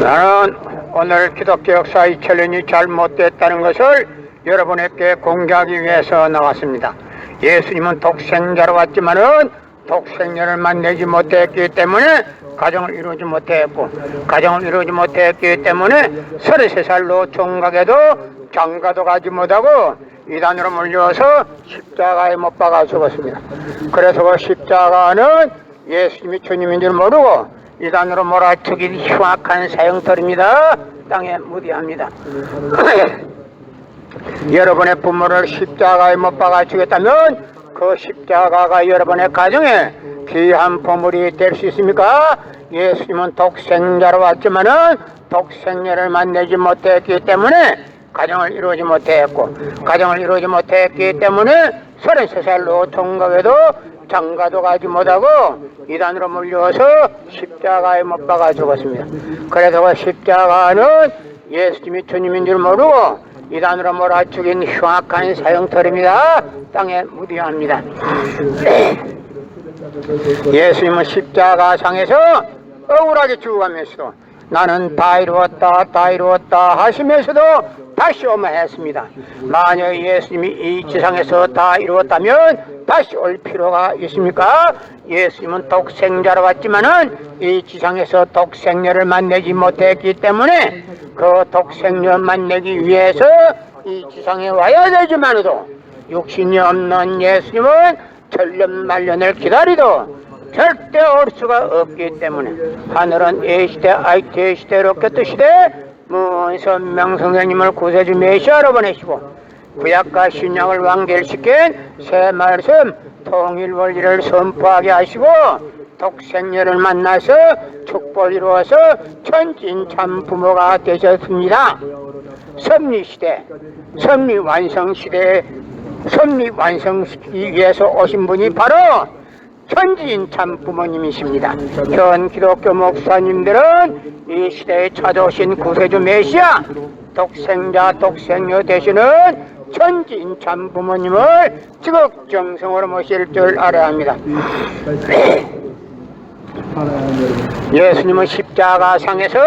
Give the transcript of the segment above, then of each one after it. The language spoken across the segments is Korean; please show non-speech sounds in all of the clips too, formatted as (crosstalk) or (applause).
나는 오늘 기독교 역사 2000년이 잘못됐다는 것을 여러분에게 공개하기 위해서 나왔습니다. 예수님은 독생자로 왔지만은 독생녀를 만나지 못했기 때문에 가정을 이루지 못했고 가정을 이루지 못했기 때문에 33살로 총각에도 장가도 가지 못하고 이단으로 몰려서 십자가에 못 박아 죽었습니다. 그래서 그 십자가는 예수님이 주님인 줄 모르고 이단으로 몰아치기 흉악한 사형털입니다. 땅에 무디합니다. (laughs) 여러분의 부모를 십자가에 못 박아 주겠다면 그 십자가가 여러분의 가정에 귀한 보물이 될 수 있습니까? 예수님은 독생자로 왔지만은 독생녀를 만나지 못했기 때문에 가정을 이루지 못했고 가정을 이루지 못했기 때문에 33살로 총각에도 장가도 가지 못하고 이단으로 물려서 십자가에 못 박아 죽었습니다. 그래서 그 십자가는 예수님이 주님인 줄 모르고 이단으로 몰아 죽인 흉악한 사형털입니다. 땅에 무디합니다. (clears throat) 예수님은 십자가 상에서 억울하게 죽어가면서도 나는 다 이루었다 다 이루었다 하시면서도 다시 오마 했습니다. 만약 예수님이 이 지상에서 다 이루었다면 다시 올 필요가 있습니까? 예수님은 독생자로 왔지만은 이 지상에서 독생녀를 만나지 못했기 때문에 그 독생녀 만나기 위해서 이 지상에 와야 되지만도 육신이 없는 예수님은 천년 말년을 기다리도 절대 올 수가 없기 때문에 하늘은 A시대, IT 시대, 로켓 시대 문선명 선생님을 구세주 메시아로 보내시고 구약과 신약을 완결시킨 새 말씀 통일 원리를 선포하게 하시고 독생녀를 만나서 축복을 이루어서 천진 참 부모가 되셨습니다. 섭리 시대, 섭리 완성 시대, 섭리 완성시키기 위해서 오신 분이 바로 천지인 참 부모님이십니다. 현 기독교 목사님들은 이 시대에 찾아오신 구세주 메시아, 독생자, 독생녀 되시는 천지인 참 부모님을 지극정성으로 모실 줄 알아야 합니다. (clears throat) 예수님은 십자가 상에서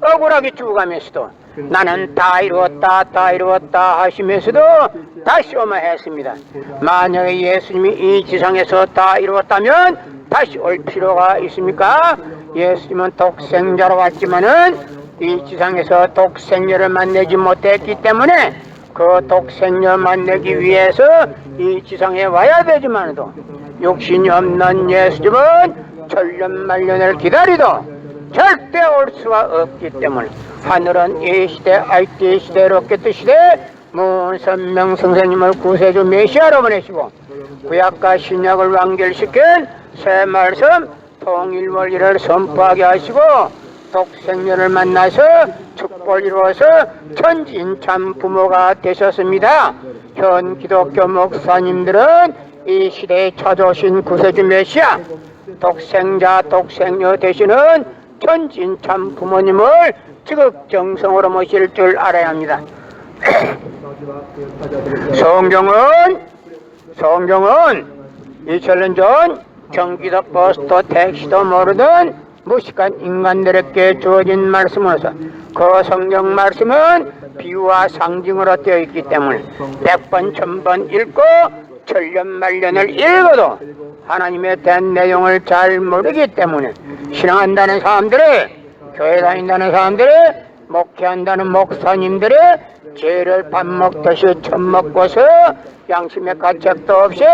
억울하게 죽어가면서도 나는 다 이루었다 다 이루었다 하시면서도 다시 오마 했습니다. 만약에 예수님이 이 지상에서 다 이루었다면 다시 올 필요가 있습니까? 예수님은 독생자로 왔지만은 이 지상에서 독생녀를 만나지 못했기 때문에 그 독생녀 만나기 위해서 이 지상에 와야 되지만도 욕심이 없는 예수님은 천년 말년을 기다리도 절대 올 수가 없기 때문에 하늘은 이 시대, IT 시대, 로켓 시대 문선명 선생님을 구세주 메시아로 보내시고 구약과 신약을 완결시킨 새 말씀 통일 원리를 선포하게 하시고 독생녀를 만나서 축복을 이루어서 천진 참 부모가 되셨습니다. 현 기독교 목사님들은 이 시대에 찾아오신 구세주 메시아 독생자 독생녀 되시는 천진 참 부모님을 지극정성으로 모실 줄 알아야 합니다. (clears throat) 성경은 성경은 2000년 전 경기도 버스도 택시도 모르던 무식한 인간들에게 주어진 말씀으로서 그 성경 말씀은 비유와 상징으로 되어 있기 때문에 백번 천번 읽고 천년 말년을 읽어도 하나님에 대한 내용을 잘 모르기 때문에 신앙한다는 사람들이 교회 다닌다는 사람들이 목회한다는 목사님들이 죄를 밥 먹듯이 젖 먹고서 양심의 가책도 없이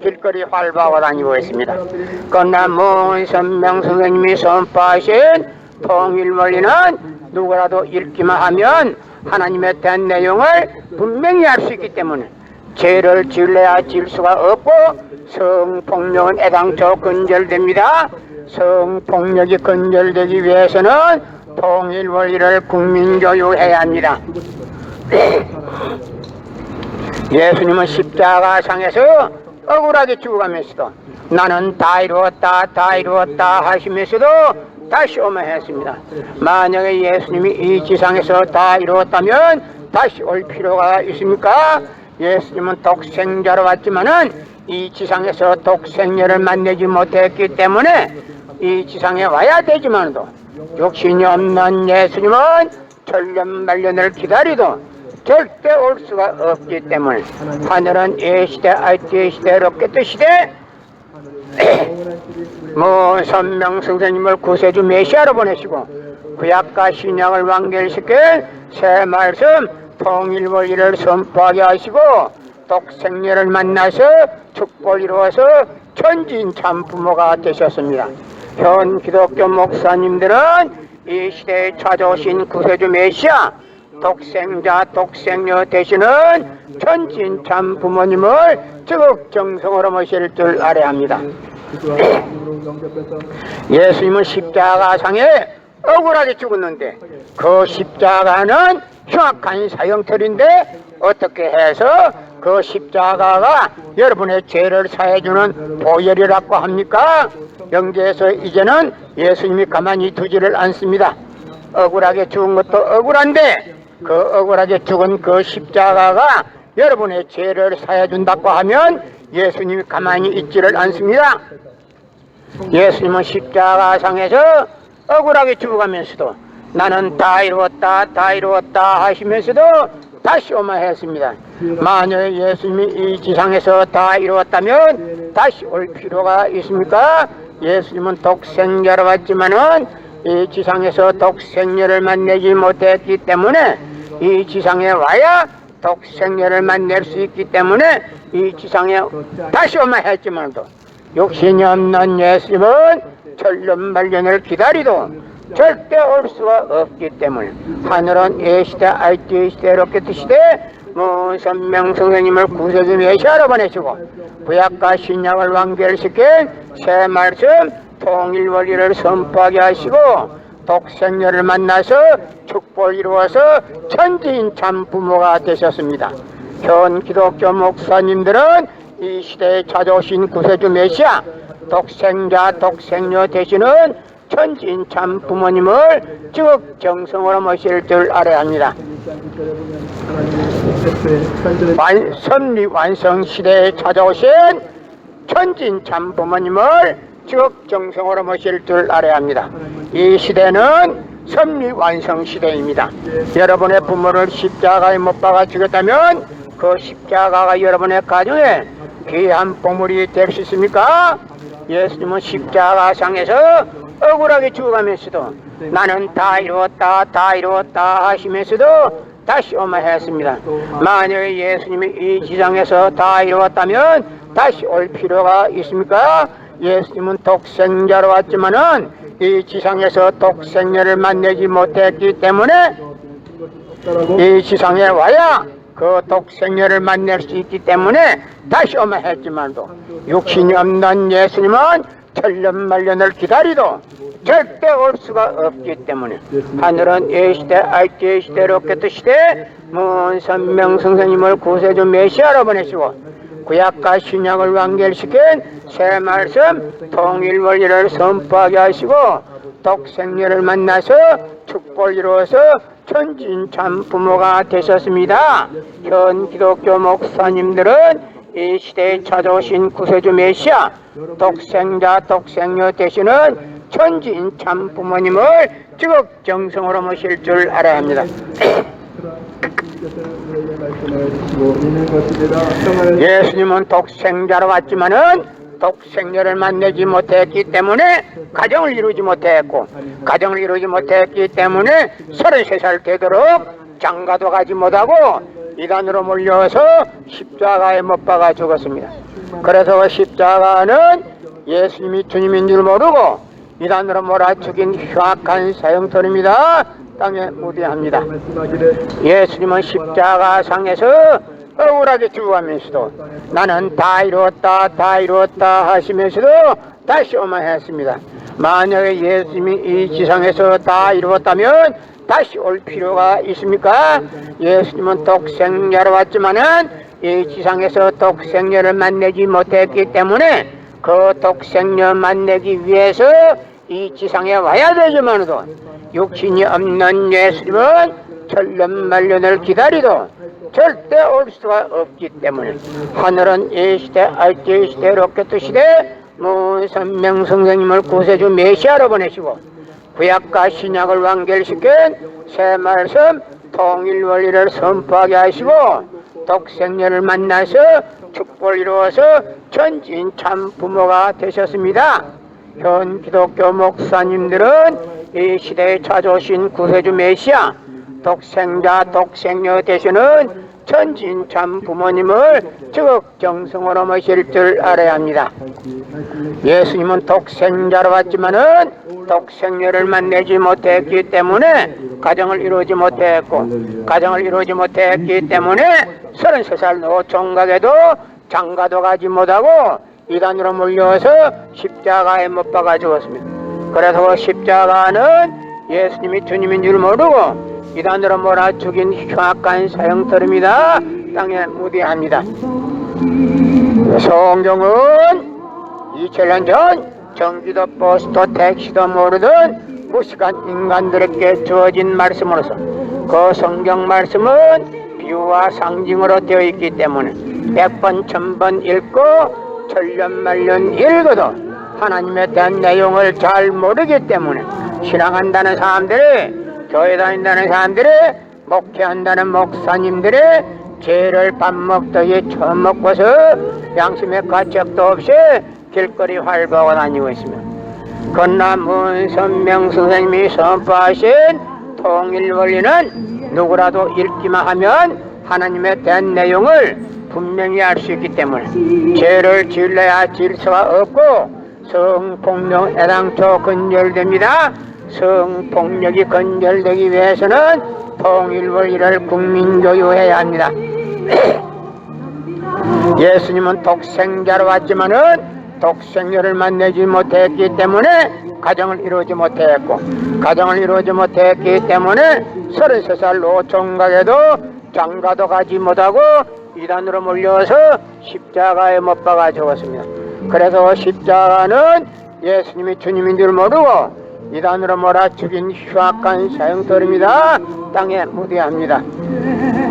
길거리 활보하고 다니고 있습니다. 그러나 문선명 선생님이 선포하신 통일원리는 누구라도 읽기만 하면 하나님에 대한 내용을 분명히 알 수 있기 때문에 죄를 지을래야 지을 수가 없고 성폭력은 애당초 근절됩니다. 성폭력이 근절되기 위해서는 통일 원리를 국민교육해야 합니다. 예수님은 십자가상에서 억울하게 죽어가면서도 나는 다 이루었다 다 이루었다 하시면서도 다시 오면 했습니다. 만약에 예수님이 이 지상에서 다 이루었다면 다시 올 필요가 있습니까? 예수님은 독생자로 왔지만은 이 지상에서 독생녀를 만나지 못했기 때문에 이 지상에 와야 되지만도 욕심이 없는 예수님은 천년 말년을 기다리도 절대 올 수가 없기 때문에 하늘은 이 시대 알지 시대 롯게트 시대 뭐 선명 선생님을 구세주 메시아로 보내시고 구약과 신약을 완결시켜 새 말씀 통일 원리를 선포하게 하시고 독생녀를 만나서 축복을 이루어서 천진 참 부모가 되셨습니다. 현 기독교 목사님들은 이 시대에 찾아오신 구세주 메시아 독생자 독생녀 되시는 천진 참 부모님을 적극 정성으로 모실 줄 알아야 합니다. (clears throat) 예수님은 십자가상에 억울하게 죽었는데 그 십자가는 흉악한 사형틀인데 어떻게 해서 그 십자가가 여러분의 죄를 사해주는 보혈이라고 합니까? 영계에서 이제는 예수님이 가만히 두지를 않습니다. 억울하게 죽은 것도 억울한데 그 억울하게 죽은 그 십자가가 여러분의 죄를 사해준다고 하면 예수님이 가만히 있지를 않습니다. 예수님은 십자가상에서 억울하게 죽어가면서도 나는 다 이루었다 다 이루었다 하시면서도 다시 오마했습니다. 만약 예수님이 이 지상에서 다 이루었다면 다시 올 필요가 있습니까? 예수님은 독생자로 왔지만은 이 지상에서 독생녀를 만나지 못했기 때문에 이 지상에 와야 독생녀를 만날 수 있기 때문에 이 지상에 다시 오마 했지만도 욕심이 없는 예수님은 천년 말년을 기다리도 절대 올 수가 없기 때문에 하늘은 이 시대 알지 시대 로켓 시대 무선명 선생님을 구세주 메시아로 보내시고 구약과 신약을 완결시킨 새 말씀 통일 원리를 선포하게 하시고 독생녀를 만나서 축복을 이루어서 천지인 참 부모가 되셨습니다. 현 기독교 목사님들은 이 시대에 찾아오신 구세주 메시아 독생자 독생녀 되시는 천진 참 부모님을 즉 정성으로 모실 줄 알아야 합니다. 완, 선리 완성 시대에 찾아오신 천진 참 부모님을 즉 정성으로 모실 줄 알아야 합니다. 이 시대는 선리 완성 시대입니다. 여러분의 부모를 십자가에 못 박아 죽였다면 그 십자가가 여러분의 가정에 귀한 보물이 될 수 있습니까? 예수님은 십자가상에서 억울하게 죽어가면서도 나는 다 이루었다 다 이루었다 하시면서도 다시 오마했습니다. 만약에 예수님이 이 지상에서 다 이루었다면 다시 올 필요가 있습니까? 예수님은 독생자로 왔지만은 이 지상에서 독생녀를 만나지 못했기 때문에 이 지상에 와야 그 독생녀를 만날 수 있기 때문에 다시 오마 했지만도 육신이 없는 예수님은 천년 말년을 기다리도 절대 올 수가 없기 때문에 하늘은 이 시대 알지 시대 로켓 시대 문선명 선생님을 구세주 메시아로 보내시고 구약과 신약을 완결시킨 새 말씀 통일 원리를 선포하게 하시고 독생녀를 만나서 축복을 이루어서 천진 참 부모가 되셨습니다. 현 기독교 목사님들은 이 시대에 찾아오신 구세주 메시아 독생자 독생녀 되시는 천진 참 부모님을 지극 정성으로 모실 줄 알아야 합니다. (clears throat) 예수님은 독생자로 왔지만은 독생녀를 만나지 못했기 때문에 가정을 이루지 못했고 가정을 이루지 못했기 때문에 33살 되도록 장가도 가지 못하고 이단으로 몰려서 십자가에 못 박아 죽었습니다. 그래서 그 십자가는 예수님이 주님인 줄 모르고 이단으로 몰아 죽인 흉악한 사형터입니다. 땅에 무대합니다. 예수님은 십자가상에서 억울하게 죽어가면서도 나는 다 이루었다 다 이루었다 하시면서도 다시 오만했습니다. 만약에 예수님이 이 지상에서 다 이루었다면 다시 올 필요가 있습니까? 예수님은 독생자로 왔지만은 이 지상에서 독생녀를 만나지 못했기 때문에 그 독생녀 만나기 위해서 이 지상에 와야 되지만도 육신이 없는 예수님은 천년만년을 기다리도 절대 올 수가 없기 때문에 하늘은 이 시대 알지 시대 로켓 시대 무선명 선생님을 구세주 메시아로 보내시고 구약과 신약을 완결시킨 새 말씀 통일 원리를 선포하게 하시고 독생녀를 만나서 축복을 이루어서 전진 참 부모가 되셨습니다. 현 기독교 목사님들은 이 시대에 찾아오신 구세주 메시아 독생자 독생녀 되시는 전진 참 부모님을 적정성으로 모실 줄 알아야 합니다. 예수님은 독생자로 왔지만은 독생녀를 만나지 못했기 때문에 가정을 이루지 못했고 가정을 이루지 못했기 때문에 33살 노총각에도 장가도 가지 못하고 이단으로 몰려서 십자가에 못 박아 죽었습니다. 그래서 그 십자가는 예수님이 주님인 줄 모르고 이단으로 몰아 죽인 흉악한 사형터입니다. 땅에 무대합니다. 성경은 2000년 전 전기도 버스도 택시도 모르던 무식한 인간들에게 주어진 말씀으로서 그 성경 말씀은 비유와 상징으로 되어 있기 때문에 백번 천번 읽고 천년만년 읽어도 하나님에 대한 내용을 잘 모르기 때문에 신앙한다는 사람들이 교회 다닌다는 다는사람들이 목회한다는 목사님들이 죄를 밥 먹더니 처음 먹고서 양심의 가책도 없이 길거리 활보하고 다니고 있습니다. 그러나 문선명 선생님이 선포하신 통일 원리는 누구라도 읽기만 하면 하나님에 대한 내용을 분명히 알 수 있기 때문에 죄를 지을래야 지을 수가 없고 성폭력 애당초 근절됩니다. 성폭력이 건절되기 위해서는 통일 원리를 국민교육해야 합니다. (clears throat) 예수님은 독생자로 왔지만은 독생녀를 만나지 못했기 때문에 가정을 이루지 못했고 가정을 이루지 못했기 때문에 33살 노총각에도 장가도 가지 못하고 이단으로 몰려서 십자가에 못 박아 죽었습니다. 그래서 십자가는 예수님이 주님인 줄 모르고 이단으로 몰아 죽인 흉악한 사형터입니다. 땅에 무대합니다.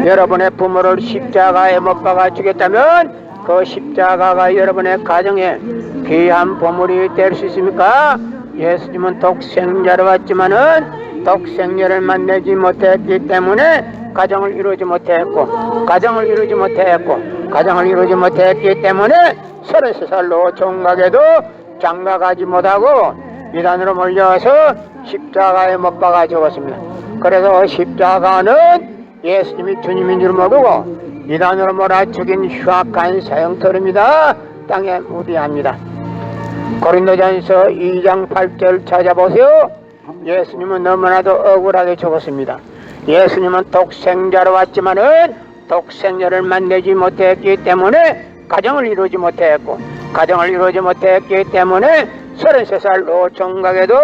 여러분의 부모를 십자가에 못 박아 죽였다면 그 십자가가 여러분의 가정에 귀한 보물이 될 수 있습니까? 예수님은 독생자로 왔지만은 독생녀를 만나지 못했기 때문에 가정을 이루지 못했고 가정을 이루지 못했고 가정을 이루지 못했기 때문에 33살로 종각에도 장가가지 못하고 이단으로 몰려서 십자가에 못 박아 죽었습니다. 그래서 십자가는 예수님이 주님인 줄 모르고 이단으로 몰아 죽인 흉악한 사형터입니다. 땅에 무대합니다. 고린도전서 2장 8절 찾아보세요. 예수님은 너무나도 억울하게 죽었습니다. 예수님은 독생자로 왔지만은 독생자를 만나지 못했기 때문에 가정을 이루지 못했고 가정을 이루지 못했기 때문에 33살 노총각에도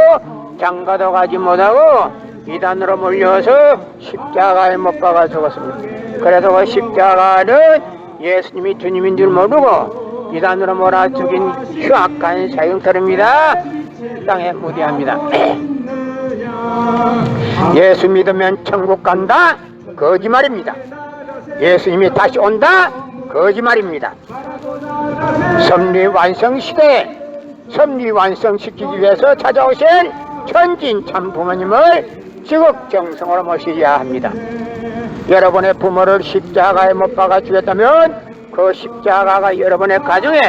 장가도 가지 못하고 이단으로 몰려서 십자가에 못 박아 죽었습니다. 그래서 그 십자가는 예수님이 주님인 줄 모르고 이단으로 몰아 죽인 흉악한 사형터입니다. 땅에 무대합니다. 예수 믿으면 천국 간다? 거짓말입니다. 예수님이 다시 온다? 거짓말입니다. 섭리 완성 시대에 섭리 완성시키기 위해서 찾아오신 천진 참 부모님을 지극정성으로 모시셔야 합니다. 여러분의 부모를 십자가에 못 박아 주겠다면 그 십자가가 여러분의 가정에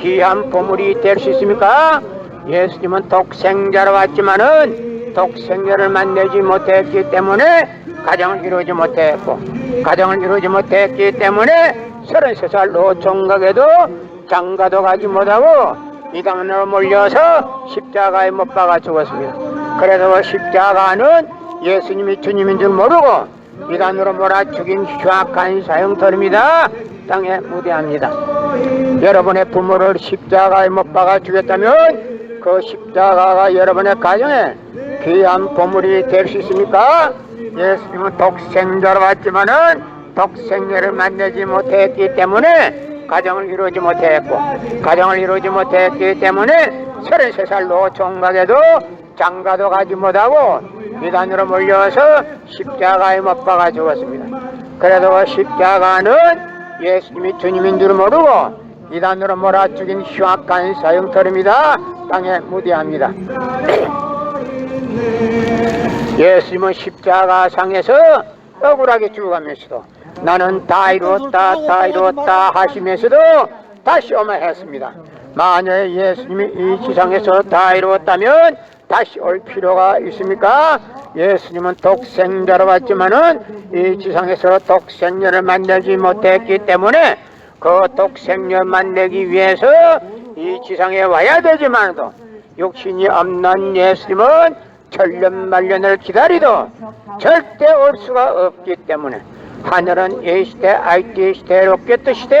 귀한 보물이 될 수 있습니까? 예수님은 독생자로 왔지만은 독생자를 만나지 못했기 때문에 가정을 이루지 못했고 가정을 이루지 못했기 때문에 33살 노총각에도 장가도 가지 못하고 이단으로 몰려서 십자가에 못 박아 죽었습니다. 그래서 그 십자가는 예수님이 주님인 줄 모르고 이단으로 몰아 죽인 흉악한 사형터입니다. 땅에 무대합니다. 여러분의 부모를 십자가에 못 박아 죽였다면 그 십자가가 여러분의 가정에 귀한 보물이 될 수 있습니까? 예수님은 독생자로 왔지만은 독생자를 만나지 못했기 때문에 가정을 이루지 못했고 가정을 이루지 못했기 때문에 33살로 총각에도 장가도 가지 못하고 이단으로 몰려서 십자가에 못 박아 죽었습니다. 그래도 그 십자가는 예수님이 주님인 줄 모르고 이단으로 몰아 죽인 흉악한 사형터입니다. 땅에 무대합니다. 예수님은 십자가 상에서 억울하게 죽어가면서도 나는 다 이루었다 다 이루었다 하시면서도 다시 오마 했습니다. 만약 예수님이 이 지상에서 다 이루었다면 다시 올 필요가 있습니까? 예수님은 독생자로 왔지만은 이 지상에서 독생녀를 만나지 못했기 때문에 그 독생녀 만나기 위해서 이 지상에 와야 되지만도 육신이 없는 예수님은 천년 만년을 기다리도 절대 올 수가 없기 때문에 하늘은 이 시대 IT 시대 로켓 시대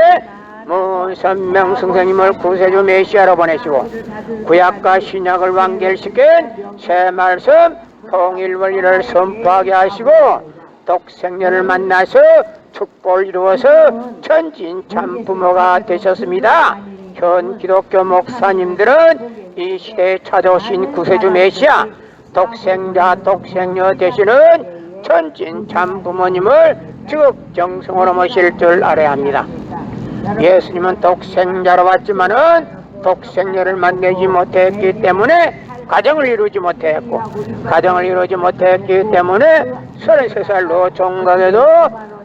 문선명 선생님을 구세주 메시아로 보내시고 구약과 신약을 완결시킨 새 말씀 통일 원리를 선포하게 하시고 독생녀를 만나서 축복을 이루어서 천진 참 부모가 되셨습니다. 현 기독교 목사님들은 이 시대에 찾아오신 구세주 메시아 독생자 독생녀 되시는 천진 참 부모님을 즉 정성으로 모실 줄 알아야 합니다. 예수님은 독생자로 왔지만은 독생녀를 만나지 못했기 때문에 가정을 이루지 못했고 가정을 이루지 못했기 때문에 33살로 종각에도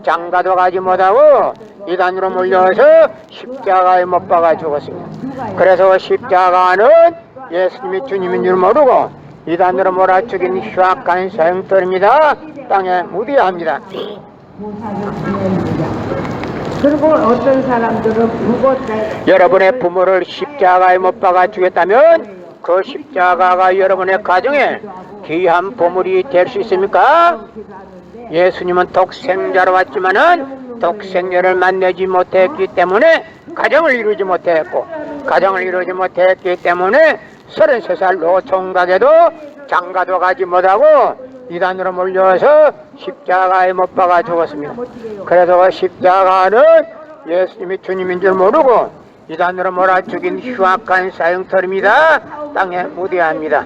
장가도 가지 못하고 이단으로 몰려서 십자가에 못 박아 죽었습니다. 그래서 십자가는 예수님이 주님인 줄 모르고 이단으로 몰아 죽인 흉악한 사형들입니다. 땅에 무디합니다. 그리고 어떤 사람들은 여러분의 부모를 십자가에 못 박아 죽였다면 그 십자가가 여러분의 가정에 귀한 보물이 될 수 있습니까? 예수님은 독생자로 왔지만은 독생녀를 만나지 못했기 때문에 가정을 이루지 못했고 가정을 이루지 못했기 때문에 33살로 총각에도 장가도 가지 못하고 이단으로 몰려서 십자가에 못 박아 죽었습니다. 그래서 그 십자가는 예수님이 주님인 줄 모르고 이단으로 몰아 죽인 흉악한 사형터입니다. 땅에 무대합니다.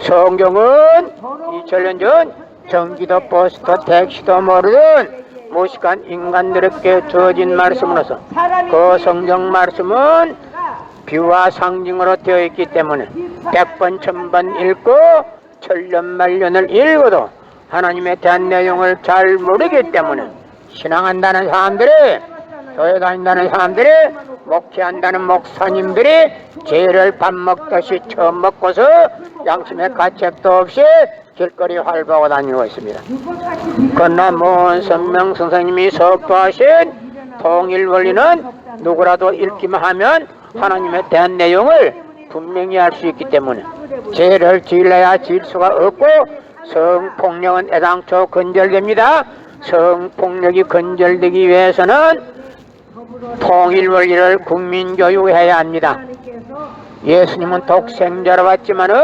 성경은 2000년 전 전기도 버스도 택시도 모르던 무식한 인간들에게 주어진 말씀으로서 그 성경 말씀은 비와 상징으로 되어 있기 때문에 백번 천번 읽고 천년 말년을 읽어도 하나님에 대한 내용을 잘 모르기 때문에 신앙한다는 사람들이 교회 다닌다는 사람들이 목회한다는 목사님들이 죄를 밥 먹듯이 처음 먹고서 양심의 가책도 없이 길거리 활보하고 다니고 있습니다. 그러나 문선명 선생님이 선포하신 통일 원리는 누구라도 읽기만 하면 하나님에 대한 내용을 분명히 알 수 있기 때문에 죄를 지을래야 지을 수가 없고 성폭력은 애당초 건절됩니다. 성폭력이 건절되기 위해서는 통일 원리를 국민교육해야 합니다. 예수님은 독생자로 왔지만은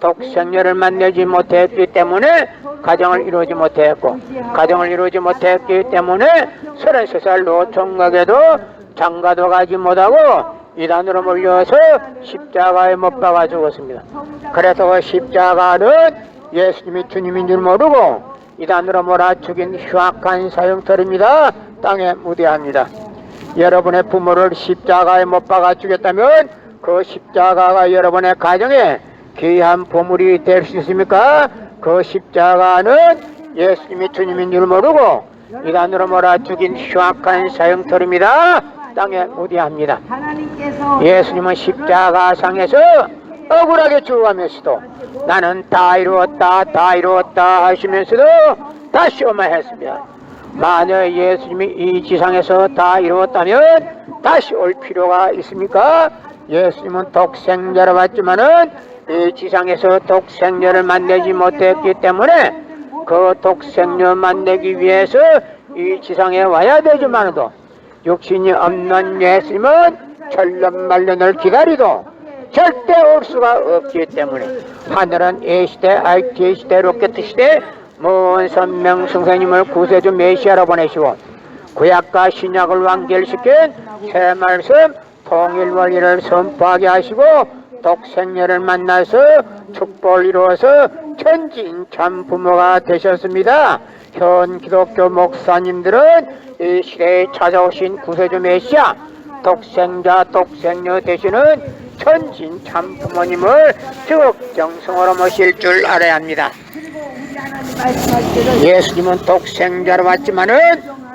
독생녀를 만나지 못했기 때문에 가정을 이루지 못했고 가정을 이루지 못했기 때문에 33살로 총각에도 장가도 가지 못하고 이단으로 몰려서 십자가에 못 박아 죽었습니다. 그래서 그 십자가는 예수님이 주님인 줄 모르고 이단으로 몰아 죽인 흉악한 사형터입니다. 땅에 무대합니다. 여러분의 부모를 십자가에 못 박아 죽였다면 그 십자가가 여러분의 가정에 귀한 보물이 될 수 있습니까? 그 십자가는 예수님이 주님인 줄 모르고 이단으로 몰아 죽인 흉악한 사형터입니다. 땅에. 하나님께서 예수님은 십자가 상에서 억울하게 죽어가면서도 나는 다 이루었다 다 이루었다 하시면서도 다시 오마했습니다. 만약 예수님이 이 지상에서 다 이루었다면 다시 올 필요가 있습니까? 예수님은 독생자로 왔지만은 이 지상에서 독생자를 만나지 못했기 때문에 그 독생녀 만나기 위해서 이 지상에 와야 되지만도 육신이 없는 예수님은 천년만년을 기다리도 절대 올 수가 없기 때문에 하늘은 이 시대 IT 시대 로켓 시대 먼 선명 성사님을 구세주 메시아로 보내시고 구약과 신약을 완결시킨 새 말씀 통일 원리를 선포하게 하시고 독생녀를 만나서 축복을 이루어서 천진 참 부모가 되셨습니다. 현 기독교 목사님들은 이 시대에 찾아오신 구세주 메시아 독생자 독생녀 되시는 천진 참 부모님을 적정성으로 모실 줄 알아야 합니다. 예수님은 독생자로 왔지만은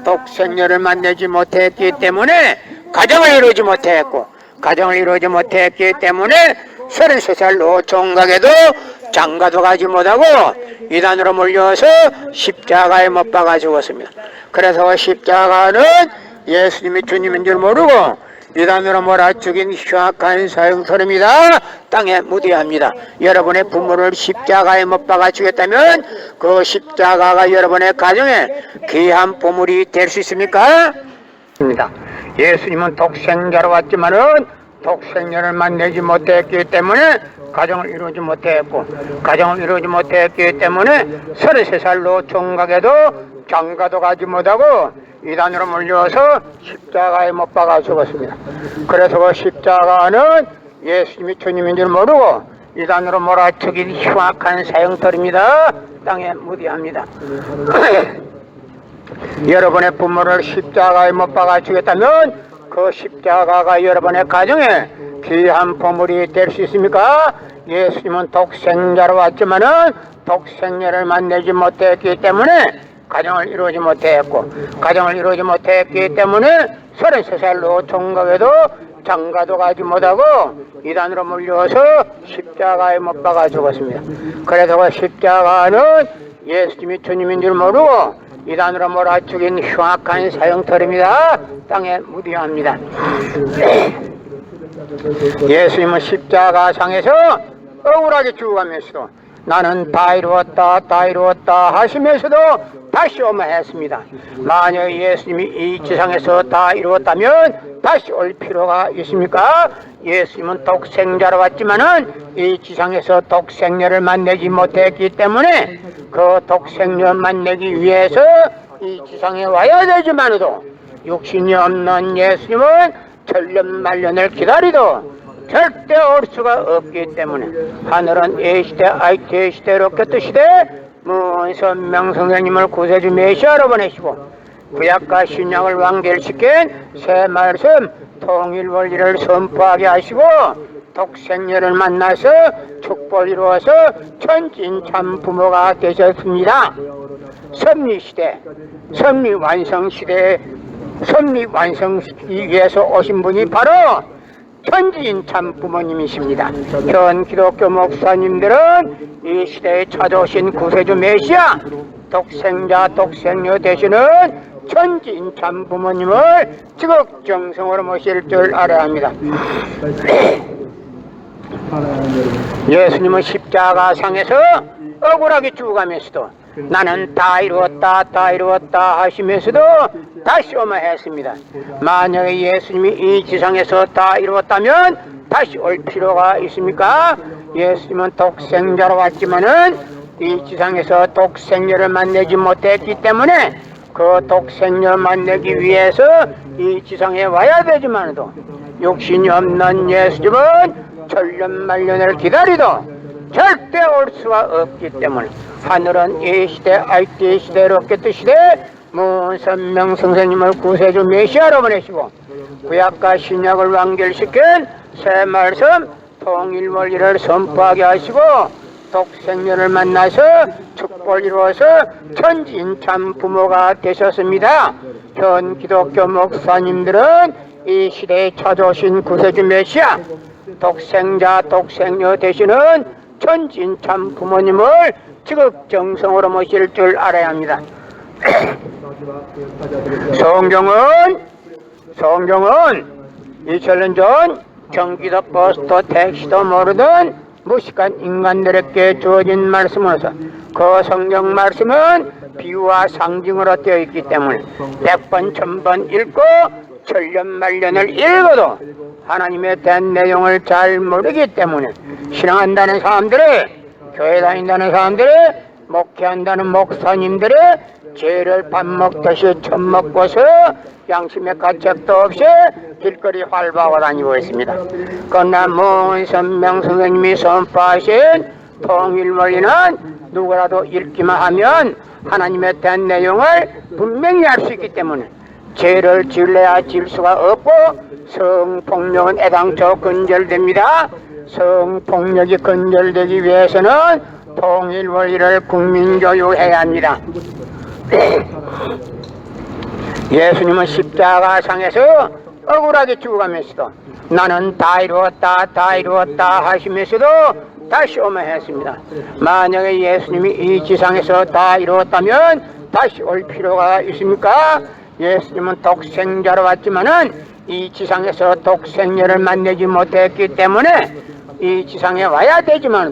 독생녀를 만나지 못했기 때문에 가정을 이루지 못했고 가정을 이루지 못했기 때문에 33살로 종각에도 장가도 가지 못하고 이단으로 몰려서 십자가에 못 박아 죽었습니다. 그래서 십자가는 예수님이 주님인 줄 모르고 이단으로 몰아 죽인 흉악한 사형설입니다. 땅에 묻어야 여러분의 부모를 십자가에 못 박아 죽였다면 그 십자가가 여러분의 가정에 귀한 보물이 될 수 있습니까? 입니다. 예수님은 독생자로 왔지만은 독생녀를 만나지 못했기 때문에 가정을 이루지 못했고 가정을 이루지 못했기 때문에 33살로 종각에도 장가도 가지 못하고 이단으로 몰려서 십자가에 못 박아 죽었습니다. 그래서 그 십자가는 예수님이 주님인 줄 모르고 이단으로 몰아치긴 흉악한 사형털입니다. 땅에 무디합니다. (clears throat) 여러분의 부모를 십자가에 못 박아 주겠다면 그 십자가가 여러분의 가정에 귀한 보물이 될 수 있습니까? 예수님은 독생자로 왔지만은 독생녀를 만나지 못했기 때문에 가정을 이루지 못했고 가정을 이루지 못했기 때문에 33살로 총각에도 장가도 가지 못하고 이단으로 물려서 십자가에 못 박아 죽었습니다. 그래서 그 십자가는 예수님이 주님인 줄 모르고 이단으로 몰아 죽인 흉악한 사형털입니다. 땅에 무디합니다. (clears throat) 예수님은 십자가상에서 억울하게 죽어가면서 나는 다 이루었다 다 이루었다 하시면서도 다시 오마 했습니다. 만약 예수님이 이 지상에서 다 이루었다면 다시 올 필요가 있습니까? 예수님은 독생자로 왔지만은 이 지상에서 독생녀를 만나지 못했기 때문에 그 독생녀 만나기 위해서 이 지상에 와야 되지만도 육신이 없는 예수님은 천년 만년을 기다리도 절대 올 수가 없기 때문에 하늘은 이 시대 IT 시대 로켓 시대 문선명 선생님을 구세주 메시아로 보내시고 구약과 신약을 완결시킨 새 말씀 통일 원리를 선포하게 하시고 독생녀를 만나서 축복을 이루어서 천진 참 부모가 되셨습니다. 섭리 시대, 섭리 완성 시대, 섭리 완성시키기 위해서 오신 분이 바로 천지인 참 부모님이십니다. 현 기독교 목사님들은 이 시대에 찾아오신 구세주 메시아 독생자 독생녀 되시는 천지인 참 부모님을 지극정성으로 모실 줄 알아야 합니다. 예수님은 십자가 상에서 억울하게 죽어가면서도 나는 다 이루었다 다 이루었다 하시면서도 다시 오마 했습니다. 만약에 예수님이 이 지상에서 다 이루었다면 다시 올 필요가 있습니까? 예수님은 독생자로 왔지만은 이 지상에서 독생녀를 만나지 못했기 때문에 그 독생녀 만나기 위해서 이 지상에 와야 되지만도 욕심이 없는 예수님은 천년 만년을 기다리도 절대 올 수가 없기 때문에 하늘은 이 시대 IT 시대 로켓 시대 문선명 선생님을 구세주 메시아로 보내시고 구약과 신약을 완결시킨 새 말씀 통일 원리를 선포하게 하시고 독생녀를 만나서 축복을 이루어서 천진 참 부모가 되셨습니다. 현 기독교 목사님들은 이 시대에 찾아오신 구세주 메시아 독생자 독생녀 되시는 천진 참 부모님을 지극 정성으로 모실 줄 알아야 합니다. 성경은 성경은 2000년 전 전기도 버스도 택시도 모르던 무식한 인간들에게 주어진 말씀으로서 그 성경 말씀은 비유와 상징으로 되어 있기 때문에 백번 천번 읽고 천년 말년을 읽어도 하나님의 된 내용을 잘 모르기 때문에 신앙한다는 사람들이 교회 다닌다는 다는들이 목회한다는 목사님들이 죄를 밥 먹듯이 첫 먹고서 양심의 가책도 없이 길거리 활보하고 다니고 있습니다. 그러나 문선명 선생님이 선포하신 통일원리는 누구라도 읽기만 하면 하나님의 된 내용을 분명히 알 수 있기 때문에 죄를 지을래야 지을 수가 없고 성폭력은 애당초 근절됩니다. 성폭력이 근절되기 위해서는 통일 원리를 국민교육해야 합니다. (clears throat) 예수님은 십자가상에서 억울하게 죽어가면서도 나는 다 이루었다 다 이루었다 하시면서도 다시 오면 했습니다. 만약에 예수님이 이 지상에서 다 이루었다면 다시 올 필요가 있습니까? 예수님은 독생자로 왔지만은 이 지상에서 독생녀를 만나지 못했기 때문에 이 지상에 와야 되지만